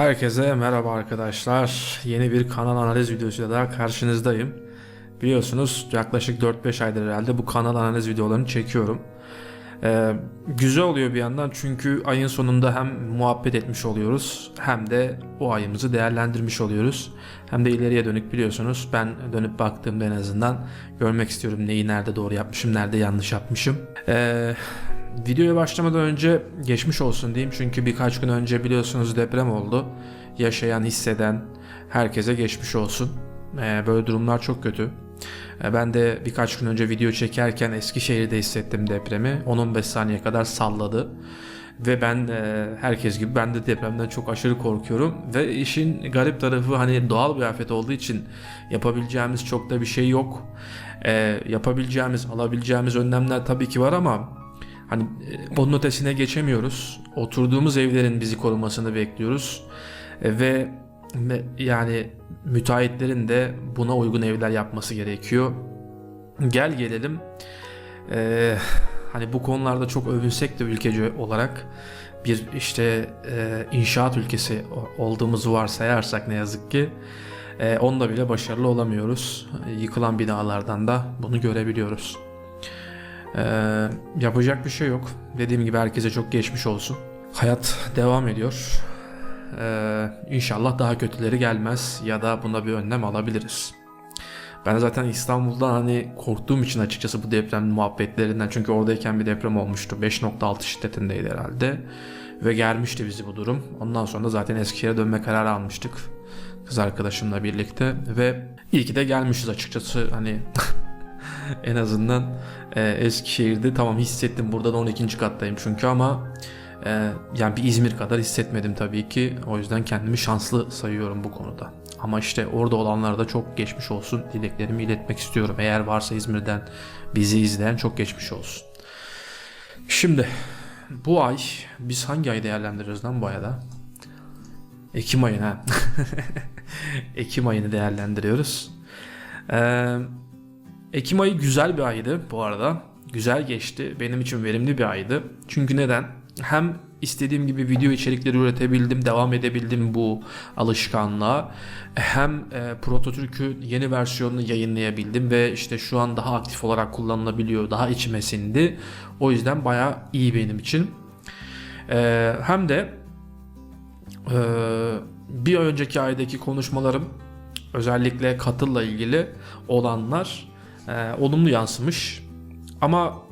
Herkese merhaba arkadaşlar. Yeni bir kanal analiz videosuyla daha karşınızdayım. Biliyorsunuz yaklaşık 4-5 aydır herhalde bu kanal analiz videolarını çekiyorum. Ee, güzel oluyor bir yandan çünkü ayın sonunda hem muhabbet etmiş oluyoruz hem de o ayımızı değerlendirmiş oluyoruz. Hem de ileriye dönük biliyorsunuz ben dönüp baktığımda en azından görmek istiyorum neyi nerede doğru yapmışım, nerede yanlış yapmışım. Ee, Videoya başlamadan önce geçmiş olsun diyeyim çünkü birkaç gün önce biliyorsunuz deprem oldu. Yaşayan, hisseden herkese geçmiş olsun. Ee, böyle durumlar çok kötü. Ee, ben de birkaç gün önce video çekerken Eskişehir'de hissettim depremi. 10-15 saniye kadar salladı. Ve ben e, herkes gibi ben de depremden çok aşırı korkuyorum. Ve işin garip tarafı hani doğal bir afet olduğu için yapabileceğimiz çok da bir şey yok. Ee, yapabileceğimiz, alabileceğimiz önlemler tabii ki var ama Hani e, onun ötesine geçemiyoruz. Oturduğumuz evlerin bizi korumasını bekliyoruz. E, Ve yani müteahhitlerin de buna uygun evler yapması gerekiyor. Gel gelelim. e, hani bu konularda çok övünsek de ülkece olarak bir işte e, inşaat ülkesi olduğumuzu varsayarsak ne yazık ki e, onda bile başarılı olamıyoruz. Yıkılan binalardan da bunu görebiliyoruz. Ee, yapacak bir şey yok. Dediğim gibi herkese çok geçmiş olsun. Hayat devam ediyor. Ee, inşallah daha kötüleri gelmez ya da buna bir önlem alabiliriz. Ben zaten İstanbul'da hani korktuğum için açıkçası bu deprem muhabbetlerinden çünkü oradayken bir deprem olmuştu. 5.6 şiddetindeydi herhalde. Ve gelmişti bizi bu durum. Ondan sonra da zaten Eskişehir'e dönme kararı almıştık. Kız arkadaşımla birlikte ve iyi ki de gelmişiz açıkçası hani en azından e, Eskişehir'de tamam hissettim burada da 12. kattayım çünkü ama e, yani bir İzmir kadar hissetmedim tabii ki o yüzden kendimi şanslı sayıyorum bu konuda. Ama işte orada olanlara da çok geçmiş olsun dileklerimi iletmek istiyorum. Eğer varsa İzmir'den bizi izleyen çok geçmiş olsun. Şimdi bu ay biz hangi ayı değerlendiriyoruz lan bu ayda? Ekim ayını ha. Ekim ayını değerlendiriyoruz. Eee Ekim ayı güzel bir aydı bu arada. Güzel geçti. Benim için verimli bir aydı. Çünkü neden? Hem istediğim gibi video içerikleri üretebildim, devam edebildim bu alışkanlığa. Hem e, prototürkü yeni versiyonunu yayınlayabildim ve işte şu an daha aktif olarak kullanılabiliyor. Daha içime sindi. O yüzden bayağı iyi benim için. E, hem de e, bir önceki aydaki konuşmalarım özellikle katılla ilgili olanlar e, olumlu yansımış. Ama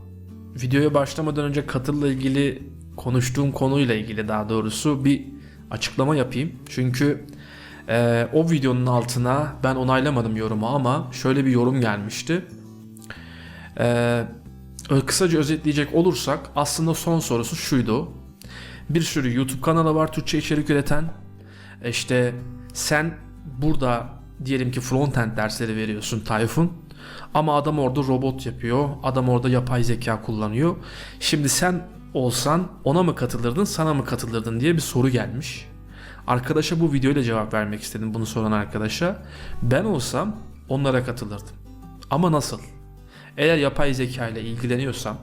videoya başlamadan önce katılla ilgili konuştuğum konuyla ilgili daha doğrusu bir açıklama yapayım. Çünkü e, o videonun altına ben onaylamadım yorumu ama şöyle bir yorum gelmişti. E, kısaca özetleyecek olursak aslında son sorusu şuydu. Bir sürü YouTube kanalı var Türkçe içerik üreten. E, İşte sen burada diyelim ki frontend dersleri veriyorsun Tayfun. Ama adam orada robot yapıyor. Adam orada yapay zeka kullanıyor. Şimdi sen olsan ona mı katılırdın, sana mı katılırdın diye bir soru gelmiş. Arkadaşa bu videoyla cevap vermek istedim bunu soran arkadaşa. Ben olsam onlara katılırdım. Ama nasıl? Eğer yapay zeka ile ilgileniyorsam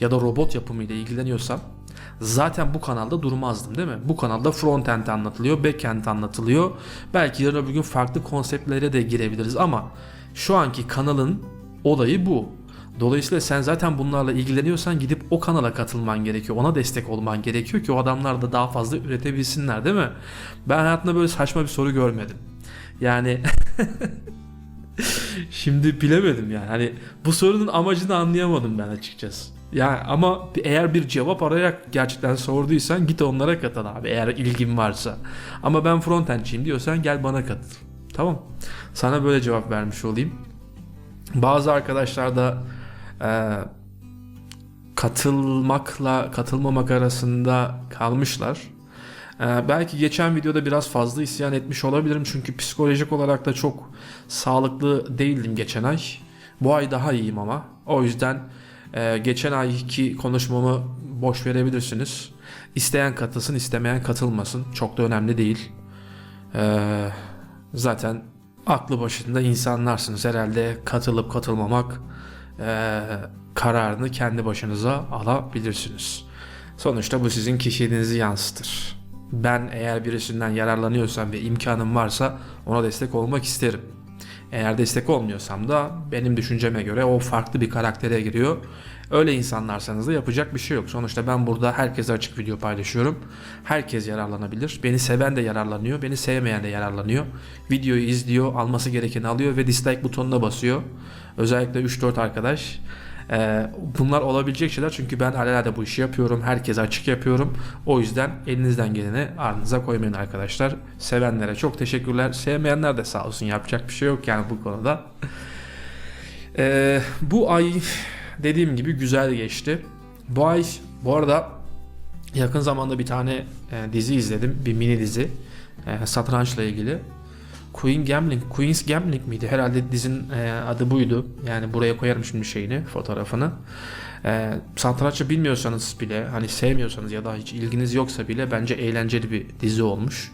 ya da robot yapımı ile ilgileniyorsam zaten bu kanalda durmazdım değil mi? Bu kanalda frontend anlatılıyor, backend anlatılıyor. Belki yarın öbür gün farklı konseptlere de girebiliriz ama şu anki kanalın olayı bu. Dolayısıyla sen zaten bunlarla ilgileniyorsan gidip o kanala katılman gerekiyor. Ona destek olman gerekiyor ki o adamlar da daha fazla üretebilsinler değil mi? Ben hayatımda böyle saçma bir soru görmedim. Yani şimdi bilemedim yani. Hani bu sorunun amacını anlayamadım ben açıkçası. Ya ama eğer bir cevap arayarak gerçekten sorduysan git onlara katıl abi eğer ilgin varsa. Ama ben frontendçiyim diyorsan gel bana katıl. Tamam. Sana böyle cevap vermiş olayım. Bazı arkadaşlar da e, katılmakla katılmamak arasında kalmışlar. E, belki geçen videoda biraz fazla isyan etmiş olabilirim çünkü psikolojik olarak da çok sağlıklı değildim geçen ay. Bu ay daha iyiyim ama. O yüzden e, geçen ayki konuşmamı boş verebilirsiniz. İsteyen katılsın, istemeyen katılmasın. Çok da önemli değil. E, zaten aklı başında insanlarsınız. Herhalde katılıp katılmamak e, kararını kendi başınıza alabilirsiniz. Sonuçta bu sizin kişiliğinizi yansıtır. Ben eğer birisinden yararlanıyorsam ve imkanım varsa ona destek olmak isterim. Eğer destek olmuyorsam da benim düşünceme göre o farklı bir karaktere giriyor. Öyle insanlarsanız da yapacak bir şey yok. Sonuçta ben burada herkese açık video paylaşıyorum. Herkes yararlanabilir. Beni seven de yararlanıyor, beni sevmeyen de yararlanıyor. Videoyu izliyor, alması gerekeni alıyor ve dislike butonuna basıyor. Özellikle 3-4 arkadaş. Ee, bunlar olabilecek şeyler çünkü ben alelade bu işi yapıyorum. Herkese açık yapıyorum. O yüzden elinizden geleni ardınıza koymayın arkadaşlar. Sevenlere çok teşekkürler. Sevmeyenler de sağ olsun yapacak bir şey yok yani bu konuda. Ee, bu ay dediğim gibi güzel geçti. Bu ay bu arada yakın zamanda bir tane e, dizi izledim. Bir mini dizi. E, satrançla ilgili. Queen Gambling, Queen's Gambling miydi? Herhalde dizinin e, adı buydu. Yani buraya koyarım şimdi şeyini, fotoğrafını. E, satrançı bilmiyorsanız bile, hani sevmiyorsanız ya da hiç ilginiz yoksa bile bence eğlenceli bir dizi olmuş.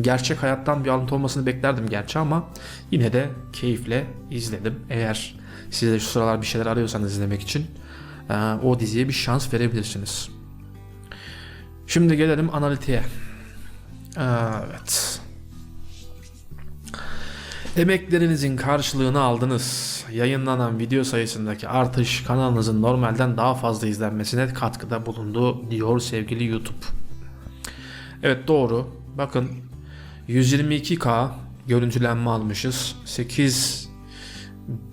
Gerçek hayattan bir alıntı olmasını beklerdim gerçi ama yine de keyifle izledim. Eğer siz de şu sıralar bir şeyler arıyorsanız izlemek için e, o diziye bir şans verebilirsiniz. Şimdi gelelim analitiğe. Evet. Emeklerinizin karşılığını aldınız. Yayınlanan video sayısındaki artış kanalınızın normalden daha fazla izlenmesine katkıda bulundu diyor sevgili YouTube. Evet doğru. Bakın 122K görüntülenme almışız. 8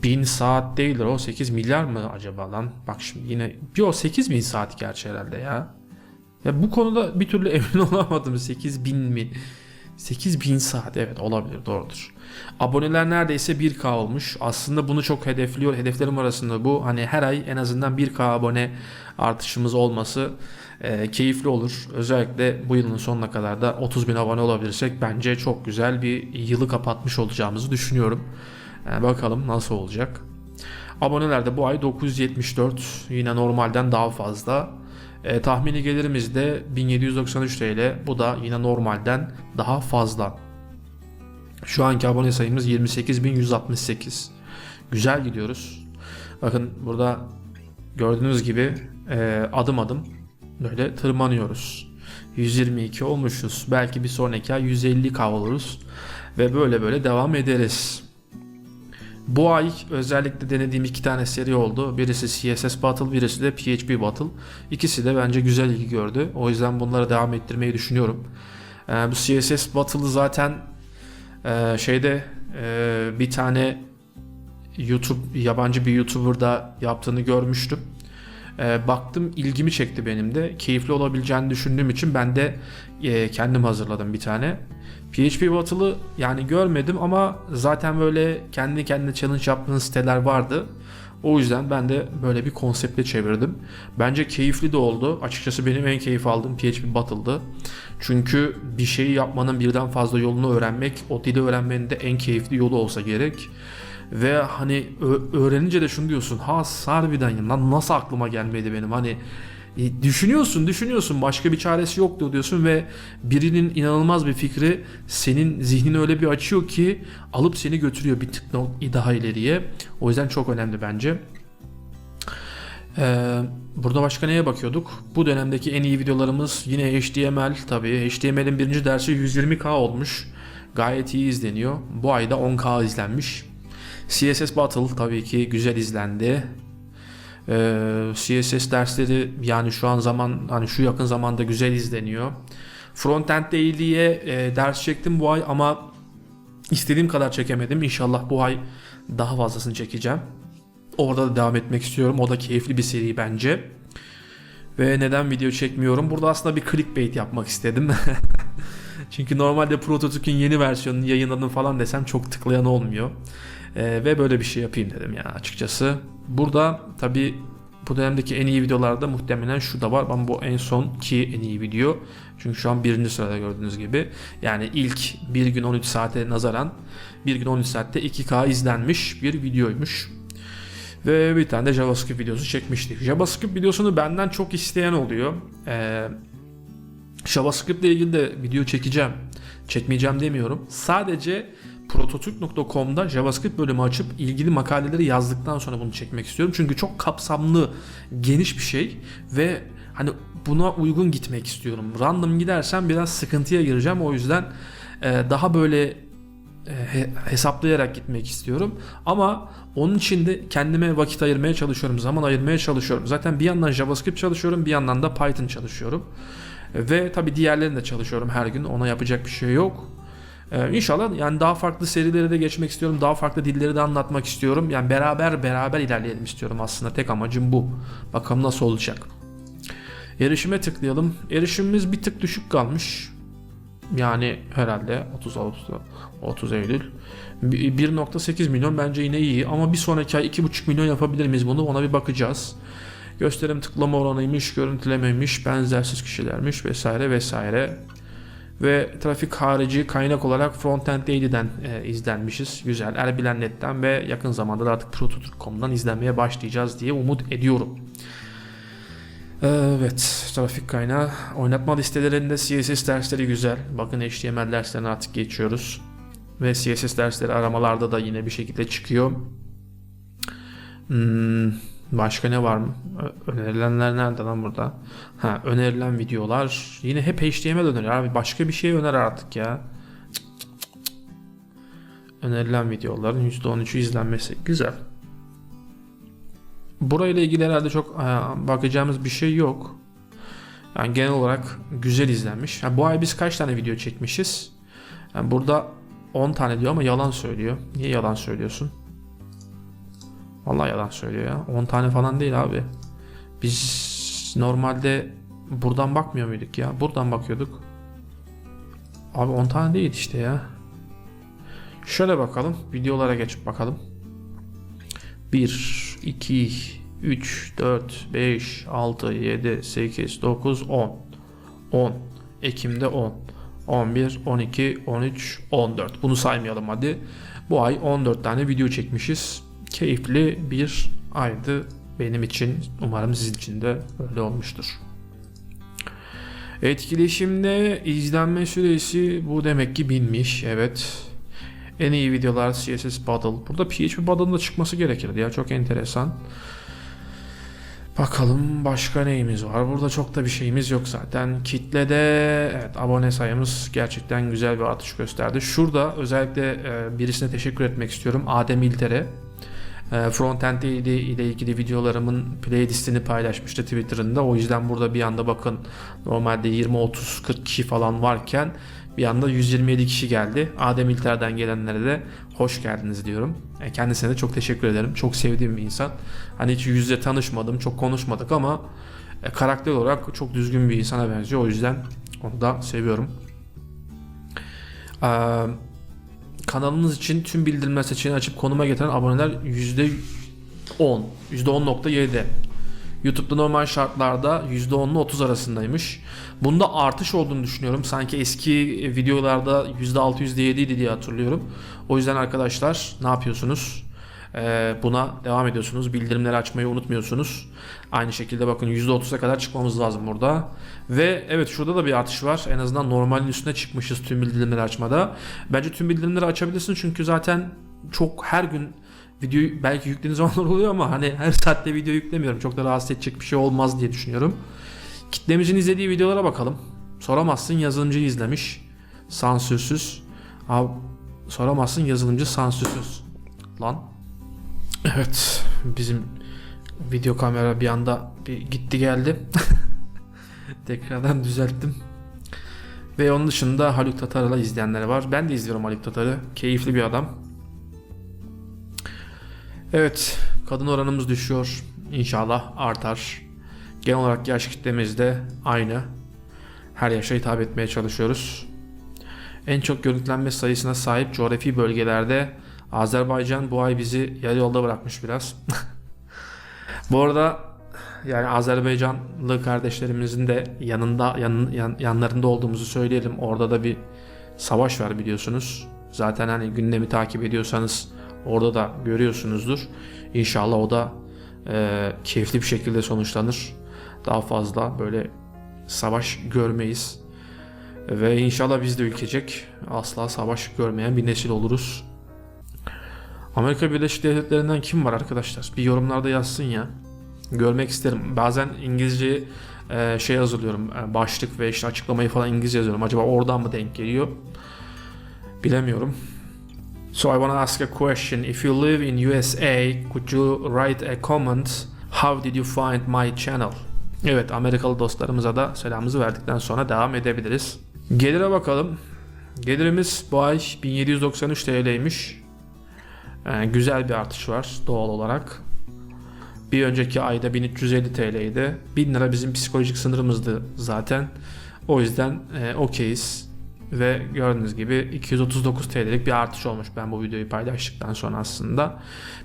bin saat değildir o 8 milyar mı acaba lan? Bak şimdi yine yo 8 bin saat gerçi herhalde ya. Ya bu konuda bir türlü emin olamadım 8 bin mi? 8000 saat evet olabilir doğrudur. Aboneler neredeyse 1K olmuş. Aslında bunu çok hedefliyor. Hedeflerim arasında bu. Hani her ay en azından 1K abone artışımız olması e, keyifli olur. Özellikle bu yılın sonuna kadar da 30 bin abone olabilirsek bence çok güzel bir yılı kapatmış olacağımızı düşünüyorum. E, bakalım nasıl olacak. Aboneler de bu ay 974 yine normalden daha fazla. E, tahmini gelirimiz de 1793 TL. Bu da yine normalden daha fazla. Şu anki abone sayımız 28168. Güzel gidiyoruz. Bakın burada gördüğünüz gibi e, adım adım böyle tırmanıyoruz. 122 olmuşuz. Belki bir sonraki ay 150k oluruz. Ve böyle böyle devam ederiz. Bu ay özellikle denediğim iki tane seri oldu. Birisi CSS Battle, birisi de PHP Battle. İkisi de bence güzel ilgi gördü. O yüzden bunları devam ettirmeyi düşünüyorum. Ee, bu CSS Battle'ı zaten e, şeyde e, bir tane YouTube yabancı bir YouTuber'da yaptığını görmüştüm. E, baktım ilgimi çekti benim de. Keyifli olabileceğini düşündüğüm için ben de e, kendim hazırladım bir tane. PHP Battle'ı yani görmedim ama zaten böyle kendi kendine challenge yaptığınız siteler vardı. O yüzden ben de böyle bir konseptle çevirdim. Bence keyifli de oldu. Açıkçası benim en keyif aldığım PHP Battle'dı. Çünkü bir şeyi yapmanın birden fazla yolunu öğrenmek, o dili öğrenmenin de en keyifli yolu olsa gerek. Ve hani öğrenince de şunu diyorsun. Ha harbiden lan nasıl aklıma gelmedi benim hani e, düşünüyorsun düşünüyorsun başka bir çaresi yok diyorsun ve birinin inanılmaz bir fikri senin zihnini öyle bir açıyor ki alıp seni götürüyor bir tık daha ileriye. O yüzden çok önemli bence. Ee, burada başka neye bakıyorduk? Bu dönemdeki en iyi videolarımız yine HTML tabii. HTML'in birinci dersi 120k olmuş. Gayet iyi izleniyor. Bu ayda 10k izlenmiş. CSS Battle tabii ki güzel izlendi. Ee, CSS dersleri yani şu an zaman hani şu yakın zamanda güzel izleniyor. Frontend değil diye e, ders çektim bu ay ama istediğim kadar çekemedim. İnşallah bu ay daha fazlasını çekeceğim. Orada da devam etmek istiyorum. O da keyifli bir seri bence. Ve neden video çekmiyorum? Burada aslında bir clickbait yapmak istedim. Çünkü normalde prototipin yeni versiyonunu yayınladım falan desem çok tıklayan olmuyor. Ee, ve böyle bir şey yapayım dedim ya açıkçası. Burada tabi bu dönemdeki en iyi videolarda muhtemelen şu da var. ama bu en son ki en iyi video. Çünkü şu an birinci sırada gördüğünüz gibi. Yani ilk bir gün 13 saate nazaran bir gün 13 saatte 2K izlenmiş bir videoymuş. Ve bir tane de JavaScript videosu çekmiştik. JavaScript videosunu benden çok isteyen oluyor. Ee, JavaScript ile ilgili de video çekeceğim. Çekmeyeceğim demiyorum. Sadece prototürk.com'da JavaScript bölümü açıp ilgili makaleleri yazdıktan sonra bunu çekmek istiyorum. Çünkü çok kapsamlı, geniş bir şey ve hani buna uygun gitmek istiyorum. Random gidersem biraz sıkıntıya gireceğim. O yüzden e, daha böyle e, he- hesaplayarak gitmek istiyorum. Ama onun için de kendime vakit ayırmaya çalışıyorum, zaman ayırmaya çalışıyorum. Zaten bir yandan JavaScript çalışıyorum, bir yandan da Python çalışıyorum. Ve tabii diğerlerini de çalışıyorum her gün. Ona yapacak bir şey yok. Ee, inşallah yani daha farklı serileri de geçmek istiyorum. Daha farklı dilleri de anlatmak istiyorum. Yani beraber beraber ilerleyelim istiyorum aslında. Tek amacım bu. Bakalım nasıl olacak. Erişime tıklayalım. Erişimimiz bir tık düşük kalmış. Yani herhalde 30 Ağustos, 30 Eylül. Bir- 1.8 milyon bence yine iyi ama bir sonraki ay 2.5 milyon yapabilir miyiz bunu ona bir bakacağız. Gösterim tıklama oranıymış, görüntülemeymiş, benzersiz kişilermiş vesaire vesaire. Ve trafik harici kaynak olarak Frontend Daily'den e, izlenmişiz. Güzel. Erbilen.net'ten ve yakın zamanda da artık Proto.com'dan izlenmeye başlayacağız diye umut ediyorum. Evet, trafik kaynağı. Oynatma listelerinde CSS dersleri güzel. Bakın HTML derslerine artık geçiyoruz. Ve CSS dersleri aramalarda da yine bir şekilde çıkıyor. Hmm, başka ne var mı? Önerilenler nerede lan burada? Ha, önerilen videolar. Yine hep HTML öneriyor abi. Başka bir şey öner artık ya. Önerilen videoların %13'ü izlenmesi. Güzel. Burayla ilgili herhalde çok e, bakacağımız bir şey yok. Yani genel olarak güzel izlenmiş. Yani bu ay biz kaç tane video çekmişiz? Yani burada 10 tane diyor ama yalan söylüyor. Niye yalan söylüyorsun? Vallahi yalan söylüyor ya. 10 tane falan değil abi. Biz normalde buradan bakmıyor muyduk ya? Buradan bakıyorduk. Abi 10 tane değil işte ya. Şöyle bakalım. Videolara geçip bakalım. 1, 2, 3, 4, 5, 6, 7, 8, 9, 10. 10. Ekim'de 10. 11, 12, 13, 14. Bunu saymayalım hadi. Bu ay 14 tane video çekmişiz. Keyifli bir aydı benim için. Umarım sizin için de öyle olmuştur. Etkileşimde izlenme süresi bu demek ki binmiş. Evet. En iyi videolar CSS Battle. Burada PHP Battle'ın da çıkması gerekirdi ya. Çok enteresan. Bakalım başka neyimiz var. Burada çok da bir şeyimiz yok zaten. Kitlede evet abone sayımız gerçekten güzel bir artış gösterdi. Şurada özellikle e, birisine teşekkür etmek istiyorum. Adem İlter'e. E, Frontend ile, ilgili videolarımın playlistini paylaşmıştı Twitter'ında. O yüzden burada bir anda bakın normalde 20 30 40 kişi falan varken bir anda 127 kişi geldi. Adem İlter'den gelenlere de hoş geldiniz diyorum. E, Kendisine de çok teşekkür ederim. Çok sevdiğim bir insan. Hani hiç yüzle tanışmadım, çok konuşmadık ama e, karakter olarak çok düzgün bir insana benziyor. O yüzden onu da seviyorum. Ee, kanalınız için tüm bildirimler seçeneğini açıp konuma getiren aboneler %10, %10.7. YouTube'da normal şartlarda %10 ile 30 arasındaymış. Bunda artış olduğunu düşünüyorum. Sanki eski videolarda %6 %7 idi diye hatırlıyorum. O yüzden arkadaşlar ne yapıyorsunuz? Ee, buna devam ediyorsunuz. Bildirimleri açmayı unutmuyorsunuz. Aynı şekilde bakın %30'a kadar çıkmamız lazım burada. Ve evet şurada da bir artış var. En azından normalin üstüne çıkmışız tüm bildirimleri açmada. Bence tüm bildirimleri açabilirsin çünkü zaten çok her gün videoyu belki yüklediğiniz zamanlar oluyor ama hani her saatte video yüklemiyorum. Çok da rahatsız edecek bir şey olmaz diye düşünüyorum. Kitlemizin izlediği videolara bakalım. Soramazsın yazılımcı izlemiş. Sansürsüz. Abi soramazsın yazılımcı sansürsüz. Lan. Evet bizim video kamera bir anda bir gitti geldi. Tekrardan düzelttim. Ve onun dışında Haluk Tatar'la izleyenler var. Ben de izliyorum Haluk Tatar'ı. Keyifli bir adam. Evet, kadın oranımız düşüyor. İnşallah artar. Genel olarak yaş kitlemiz de aynı. Her yaşa hitap etmeye çalışıyoruz. En çok görüntülenme sayısına sahip coğrafi bölgelerde Azerbaycan bu ay bizi yarı yolda bırakmış biraz. bu arada yani Azerbaycanlı kardeşlerimizin de yanında yan, yan- yanlarında olduğumuzu söyleyelim. Orada da bir savaş var biliyorsunuz. Zaten hani gündemi takip ediyorsanız orada da görüyorsunuzdur. İnşallah o da e, keyifli bir şekilde sonuçlanır. Daha fazla böyle savaş görmeyiz. Ve inşallah biz de ülkecek asla savaş görmeyen bir nesil oluruz. Amerika Birleşik Devletleri'nden kim var arkadaşlar? Bir yorumlarda yazsın ya. Görmek isterim. Bazen İngilizce e, şey hazırlıyorum. e, başlık ve işte açıklamayı falan İngilizce yazıyorum. Acaba oradan mı denk geliyor? Bilemiyorum. So I want to ask a question. If you live in USA, could you write a comment? How did you find my channel? Evet, Amerikalı dostlarımıza da selamımızı verdikten sonra devam edebiliriz. Gelire bakalım. Gelirimiz bu ay 1793 TL'ymiş. Ee, güzel bir artış var doğal olarak. Bir önceki ayda 1350 TL'ydi. 1000 lira bizim psikolojik sınırımızdı zaten. O yüzden e, okeyiz. Ve gördüğünüz gibi 239 TL'lik bir artış olmuş ben bu videoyu paylaştıktan sonra aslında.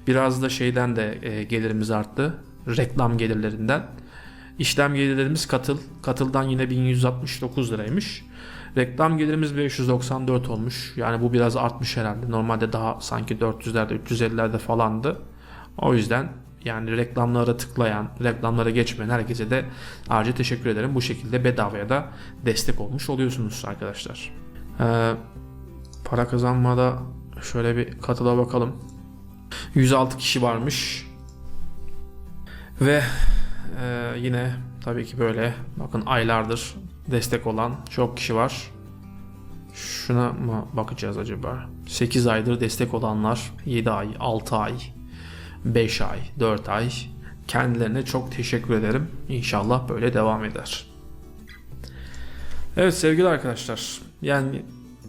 Biraz da şeyden de e, gelirimiz arttı. Reklam gelirlerinden. İşlem gelirlerimiz katıl. Katıldan yine 1169 liraymış. Reklam gelirimiz 594 olmuş. Yani bu biraz artmış herhalde. Normalde daha sanki 400'lerde 350'lerde falandı. O yüzden yani reklamlara tıklayan, reklamlara geçmeyen herkese de ayrıca teşekkür ederim. Bu şekilde bedavaya da destek olmuş oluyorsunuz arkadaşlar. Ee, para kazanmada şöyle bir katıla bakalım. 106 kişi varmış. Ve e, yine tabii ki böyle bakın aylardır destek olan çok kişi var. Şuna mı bakacağız acaba? 8 aydır destek olanlar 7 ay, 6 ay, 5 ay, 4 ay. Kendilerine çok teşekkür ederim. İnşallah böyle devam eder. Evet sevgili arkadaşlar. Yani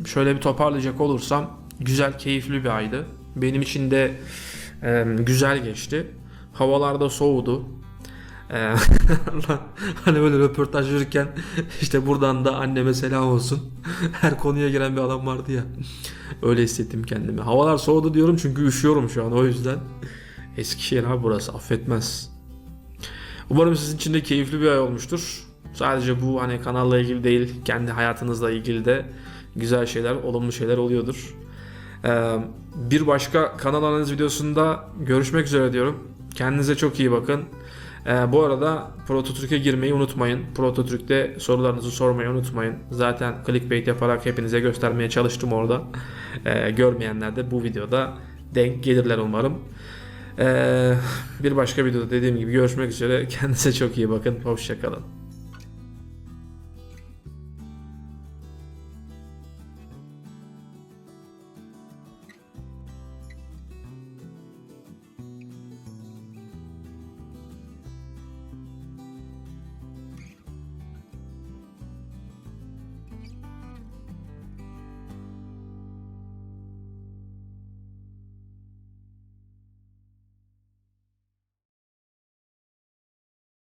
şöyle bir toparlayacak olursam güzel, keyifli bir aydı. Benim için de e, güzel geçti. Havalarda soğudu. E, hani böyle röportaj verirken işte buradan da anneme selam olsun. Her konuya giren bir adam vardı ya. Öyle hissettim kendimi. Havalar soğudu diyorum çünkü üşüyorum şu an o yüzden. Eskişehir abi burası affetmez. Umarım sizin için de keyifli bir ay olmuştur. Sadece bu hani kanalla ilgili değil, kendi hayatınızla ilgili de güzel şeyler, olumlu şeyler oluyordur. Ee, bir başka kanal analiz videosunda görüşmek üzere diyorum. Kendinize çok iyi bakın. Ee, bu arada Prototürk'e girmeyi unutmayın. Prototürk'te sorularınızı sormayı unutmayın. Zaten clickbait yaparak hepinize göstermeye çalıştım orada. Ee, görmeyenler de bu videoda denk gelirler umarım. Ee, bir başka videoda dediğim gibi görüşmek üzere. Kendinize çok iyi bakın. Hoşçakalın.